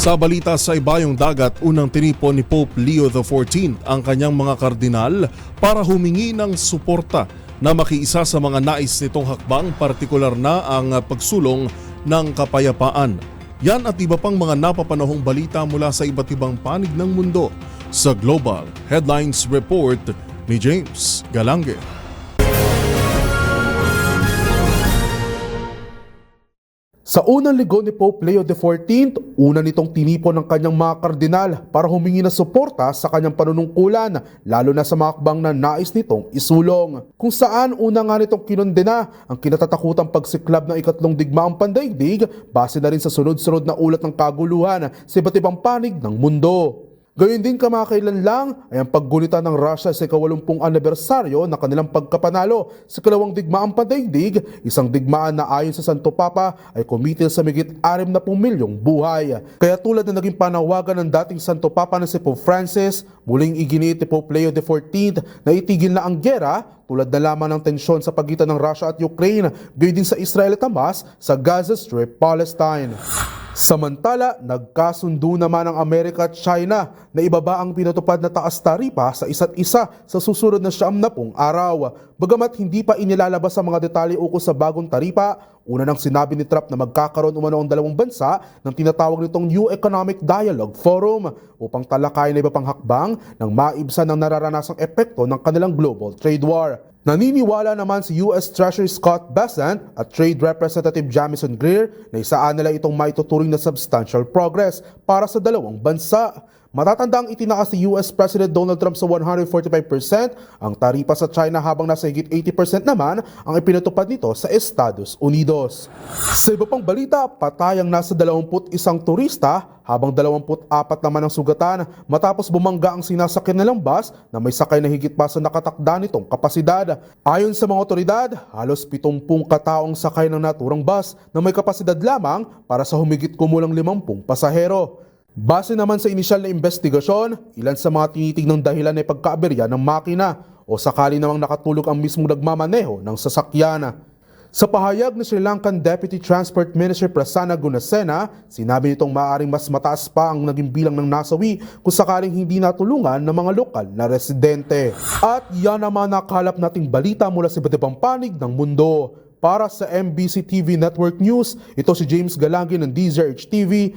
Sa balita sa ibayong dagat, unang tinipon ni Pope Leo XIV ang kanyang mga kardinal para humingi ng suporta na makiisa sa mga nais nitong hakbang, partikular na ang pagsulong ng kapayapaan. Yan at iba pang mga napapanahong balita mula sa iba't ibang panig ng mundo sa Global Headlines Report ni James Galange. Sa unang ligo ni Pope Leo XIV, una nitong tinipon ng kanyang mga kardinal para humingi ng suporta sa kanyang panunungkulan, lalo na sa mga akbang na nais nitong isulong. Kung saan una nga nitong kinondena ang kinatatakutang pagsiklab ng ikatlong digmaang pandaigdig base na rin sa sunod-sunod na ulat ng kaguluhan sa iba't ibang panig ng mundo. Gayun din kamakailan lang ay ang paggunita ng Russia sa ikawalumpung anibersaryo na kanilang pagkapanalo sa kalawang digmaang pandaigdig, isang digmaan na ayon sa Santo Papa ay kumitil sa migit 60 milyong buhay. Kaya tulad na naging panawagan ng dating Santo Papa na si Pope Francis, muling iginiit ni Pope Leo XIV na itigil na ang gera tulad na lamang ng tensyon sa pagitan ng Russia at Ukraine, gayon din sa Israel at Hamas sa Gaza Strip, Palestine. Samantala, nagkasundo naman ang Amerika at China na ibaba ang pinatupad na taas taripa sa isa't isa sa susunod na siyam na pong araw. Bagamat hindi pa inilalabas ang mga detalye ukol sa bagong taripa, una nang sinabi ni Trump na magkakaroon umano ang dalawang bansa ng tinatawag nitong New Economic Dialogue Forum upang talakayin na iba pang hakbang ng maibsan ng nararanasang epekto ng kanilang global trade war. Naniniwala naman si US Treasury Scott Bessent at Trade Representative Jamison Greer na isaan nila itong maituturing na substantial progress para sa dalawang bansa. Matatandang itinaas ni US President Donald Trump sa 145% ang taripa sa China habang nasa higit 80% naman ang ipinatupad nito sa Estados Unidos. Sa iba pang balita, patayang nasa 21 turista habang 24 naman ang sugatan matapos bumangga ang sinasakyan nilang bus na may sakay na higit pa sa nakatakda nitong kapasidad. Ayon sa mga otoridad, halos 70 kataong sakay ng naturang bus na may kapasidad lamang para sa humigit kumulang 50 pasahero. Base naman sa inisyal na investigasyon, ilan sa mga tinitingnang dahilan ay pagkaaberya ng makina o sakali namang nakatulog ang mismong nagmamaneho ng sasakyan. Sa pahayag ni Sri Lankan Deputy Transport Minister Prasanna Gunasena, sinabi nitong maaaring mas mataas pa ang naging bilang ng nasawi kung sakaling hindi natulungan ng mga lokal na residente. At yan naman nakalap nating balita mula sa iba't panig ng mundo. Para sa MBC TV Network News, ito si James Galangi ng DZRH TV,